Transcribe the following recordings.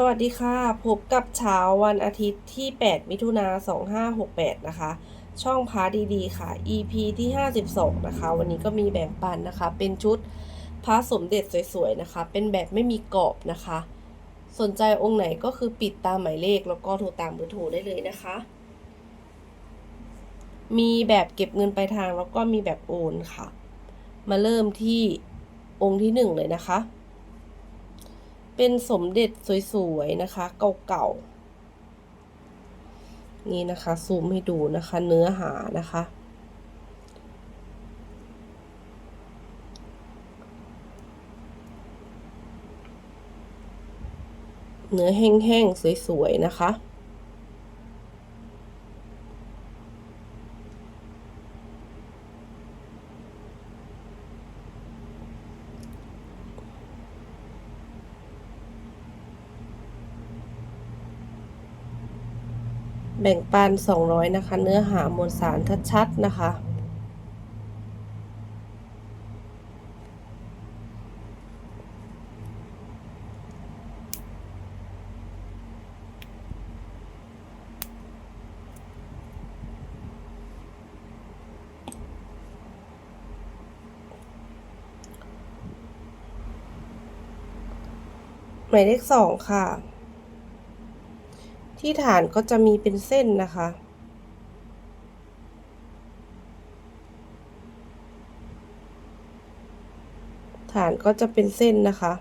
สวัสดีค่ะ พบกับเช้าวันอาทิตย์ที่ 8 มิถุนา2568 นะคะ ช่องพาดีๆ ค่ะ EP ที่ 52 นะคะ วันนี้ก็มีแบ่งปันนะคะ เป็นชุดพระสมเด็จสวยๆ นะคะ เป็นแบบไม่มีกรอบนะคะ สนใจองค์ไหนก็คือปิดตามหมายเลขแล้วก็โทรตามเบอร์โทรได้เลยนะคะ มีแบบเก็บเงินปลายทางแล้วก็มีแบบโอนค่ะ มาเริ่มที่องค์ที่หนึ่งเลยนะคะ เป็นสมเด็จสวยๆนะคะเก่าๆนี่นะคะซูมให้ดูนะคะเนื้อหานะคะ เนื้อแห้งๆสวยๆนะคะ แบ่งปัน 200 นะคะ เนื้อหามวลสารชัดๆนะคะ หมายเลขสองค่ะ ที่ฐานก็จะมีเป็นเส้นนะคะ ฐานก็จะเป็นเส้นนะคะ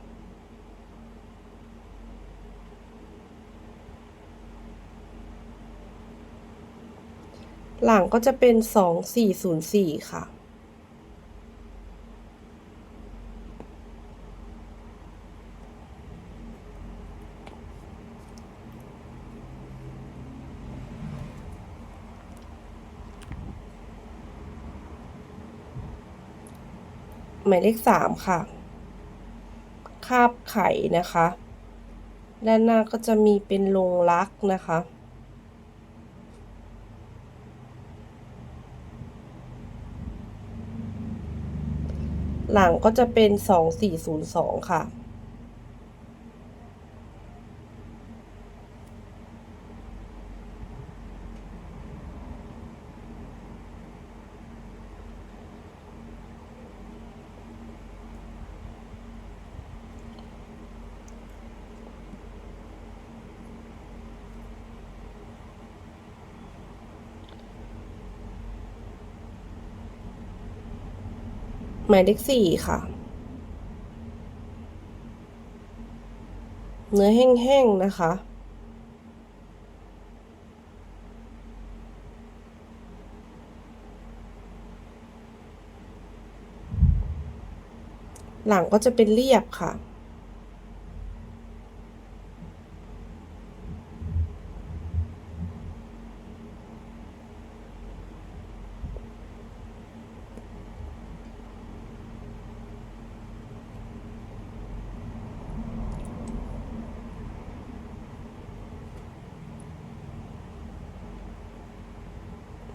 หลังก็จะเป็นสองสี่ศูนย์สี่ค่ะ หมายเลขสามค่ะ คาบไข่นะคะ ด้านหน้าก็จะมีเป็นโลงรักนะคะ หลังก็จะเป็นสองสี่ศูนย์สองค่ะ หมายเลขสี่ค่ะ เนื้อแห้งๆนะคะ หลังก็จะเป็นเรียบค่ะ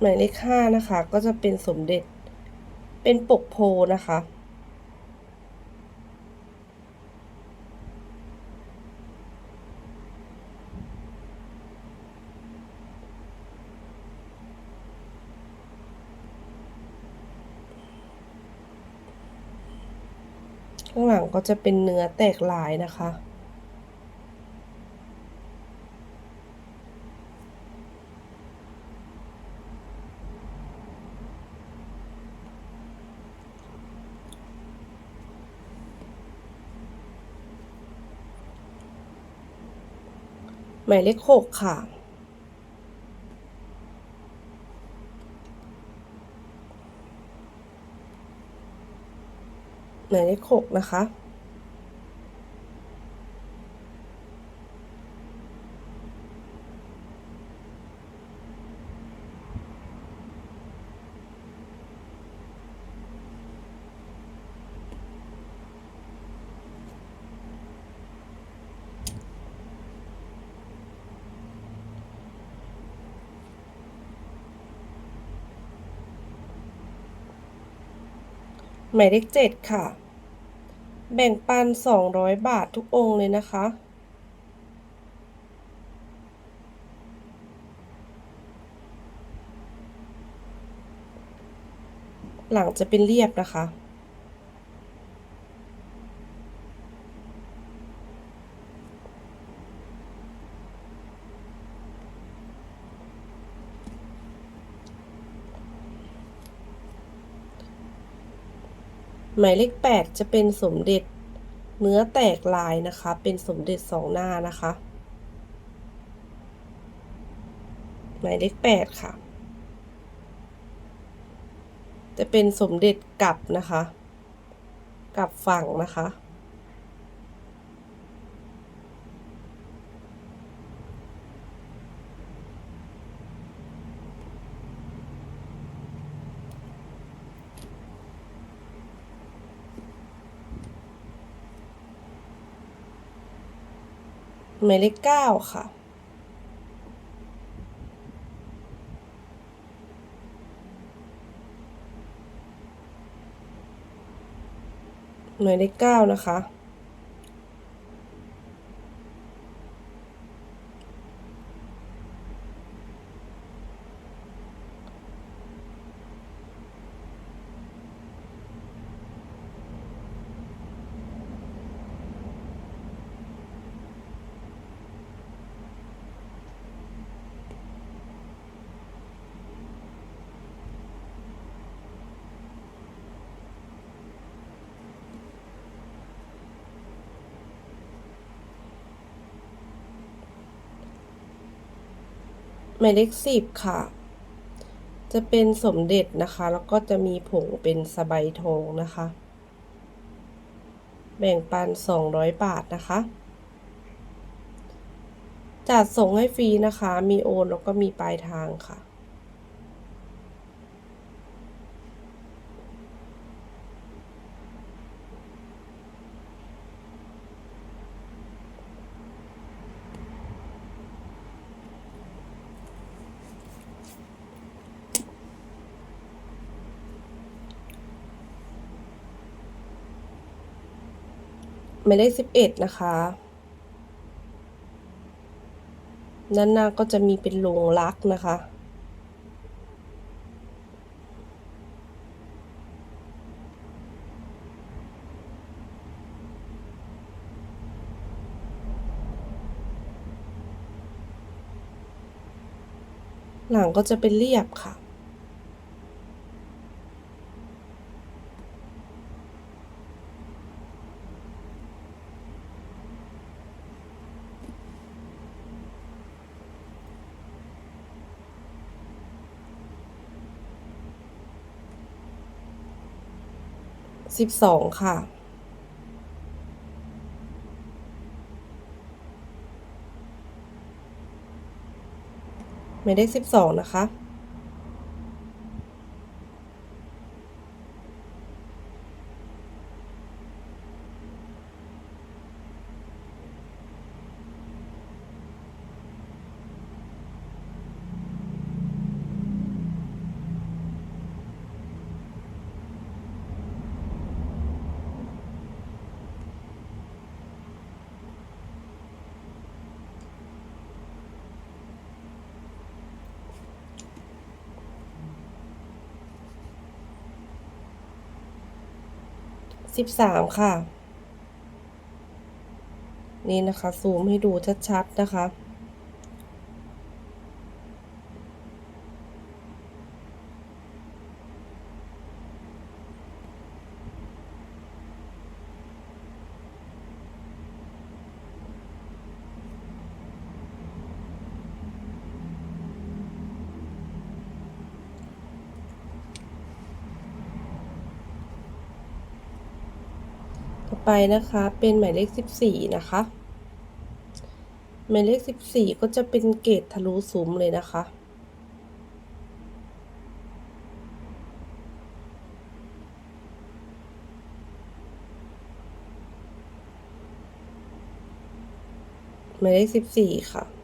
หมายเลขห้านะคะ ก็จะเป็นสมเด็จเป็นปกโพนะคะ ข้างหลังก็จะเป็นเนื้อแตกลายนะคะ หมายเลขหกค่ะ หมายเลขหกนะคะ หมายเลขเจ็ดค่ะ แบ่งปันสองร้อยบาททุกองค์เลยนะคะ หลังจะเป็นเรียบนะคะ หมายเลขแปดจะเป็นสมเด็จเนื้อแตกลายนะคะ เป็นสมเด็จสองหน้านะคะ หมายเลขแปดค่ะ จะเป็นสมเด็จกลับนะคะ กลับฝั่งนะคะ หมายเลขเก้าค่ะ หมายเลขเก้านะคะ หมายเลขสิบค่ะ จะเป็นสมเด็จนะคะ แล้วก็จะมีผงเป็นสบายทองนะคะ แบ่งปันสองร้อยบาทนะคะ จัดส่งให้ฟรีนะคะ มีโอนแล้วก็มีปลายทางค่ะ หมายเลขสิบเอ็ดนะคะด้านหน้าก็จะมีเป็นโลงรักนะคะ หลังก็จะเป็นเรียบค่ะ สิบสองค่ะ หมายเลขสิบสองนะคะ สิบสามค่ะ นี่นะคะ ซูมให้ดูชัดๆนะคะ ต่อไปนะคะเป็นหมายเลขสิบสี่นะคะ หมายเลขสิบสี่ก็จะเป็นเกตทะลุซุ้มเลยนะคะ หมายเลขสิบสี่ค่ะ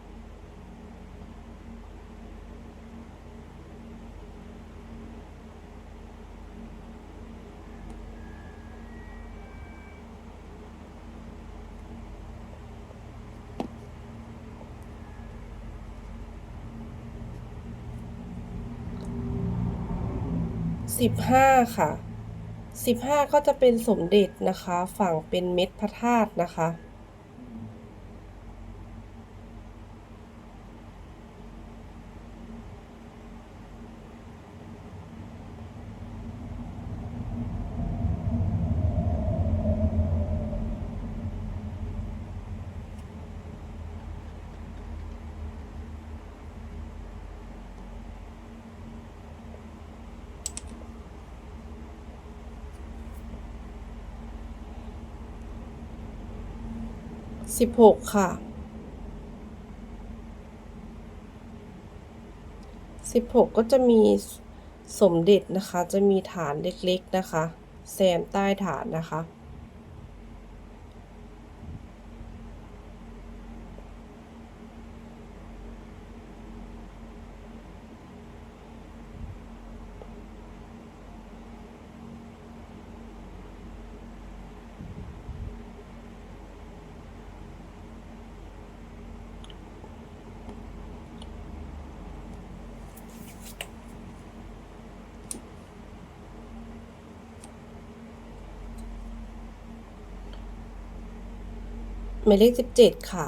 สิบห้าค่ะสิบห้าก็จะเป็นสมเด็จนะคะ ฝั่งเป็นเม็ดพระธาตุนะคะ สิบหกค่ะสิบหกก็จะมีสมเด็จนะคะ จะมีฐานเล็กๆนะคะ แซมใต้ฐานนะคะ หมายเลขสิบเจ็ดค่ะ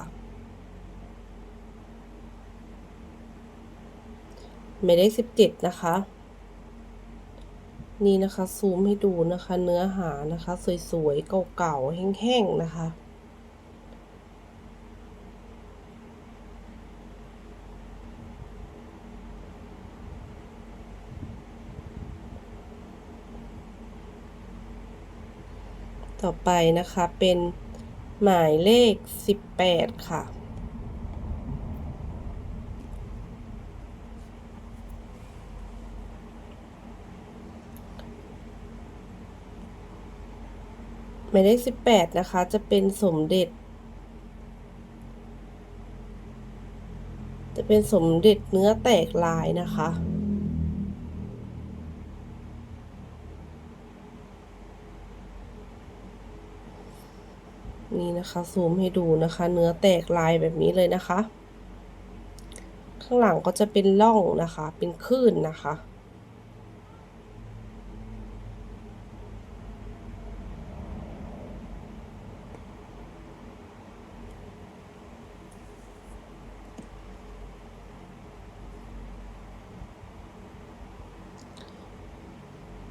หมายเลขสิบเจ็ดนะคะ นี่นะคะ ซูมให้ดูนะคะ เนื้อหานะคะ สวยๆ เก่าๆ แห้งๆ นะคะต่อไปนะคะเป็น หมายเลขสิบแปดค่ะ หมายเลขสิบแปดนะคะ จะเป็นสมเด็จ จะเป็นสมเด็จเนื้อแตกลายนะคะ นี่นะคะซูมให้ดูนะคะ เนื้อแตกลายแบบนี้เลยนะคะ ข้างหลังก็จะเป็นร่องนะคะ เป็นคลื่นนะคะ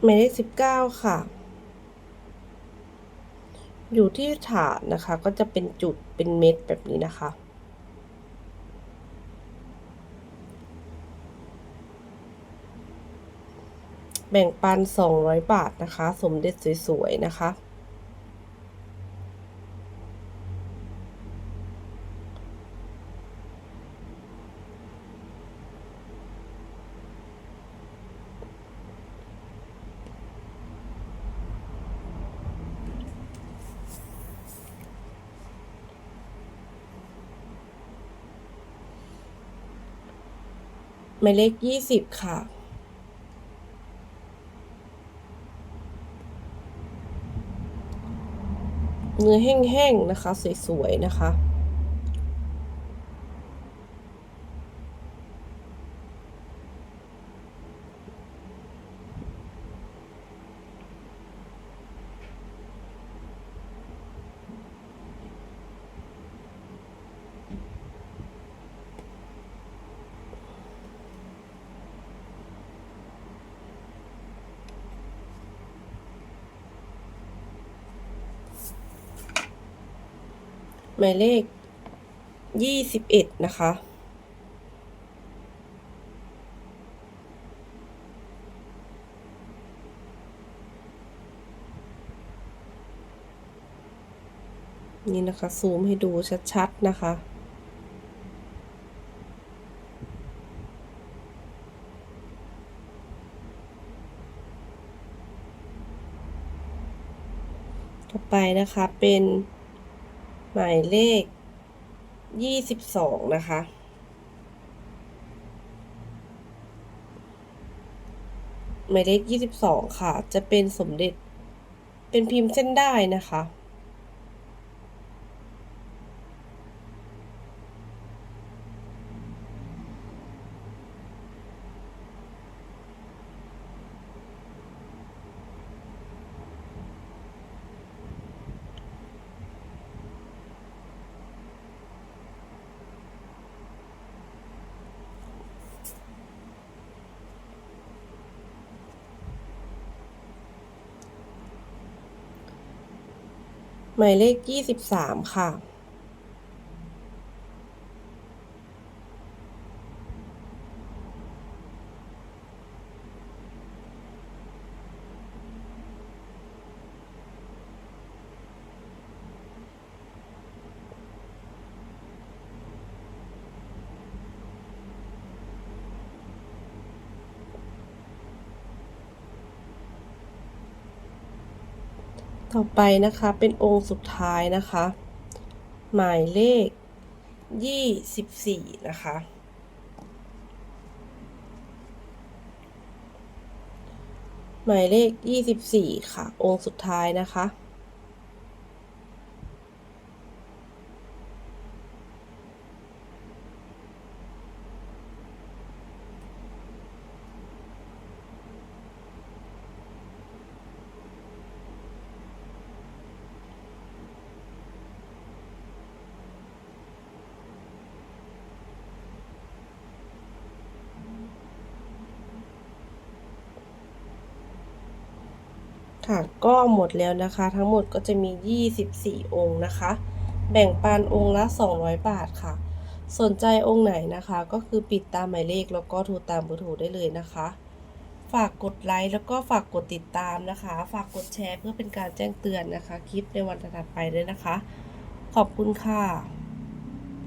หมายเลขสิบเก้าค่ะ อยู่ที่ฐานนะคะ ก็จะเป็นจุดเป็นเม็ดแบบนี้นะคะ แบ่งปัน 200 บาทนะคะ สมเด็จสวยๆนะคะ หมายเลข20ค่ะ เนื้อแห้งๆนะคะ สวยๆนะคะ หมายเลข 21 นะคะ นี่นะคะ ซูมให้ดูชัด ๆ นะคะต่อไปนะคะเป็น หมายเลข22นะคะ หมายเลข22ค่ะ จะเป็นสมเด็จ เป็นพิมพ์เส้นได้นะคะ หมายเลขยี่สิบสามค่ะ ต่อไปนะคะเป็นองค์สุดท้ายนะคะ หมายเลขยี่สิบสี่นะคะ หมายเลขยี่สิบสี่ค่ะ องค์สุดท้ายนะคะ ค่ะ ก็หมดแล้วนะคะ ทั้งหมดก็จะมี 24 องค์นะคะ แบ่งปันองค์ละ 200 บาทค่ะ สนใจองค์ไหนนะคะ ก็คือปิดตามหมายเลขแล้วก็โทรตามเบอร์โทรได้เลยนะคะ ฝากกดไลค์แล้วก็ฝากกดติดตามนะคะ ฝากกดแชร์เพื่อเป็นการแจ้งเตือนนะคะ คลิปในวันถัดไปด้วยนะคะ ขอบคุณค่ะ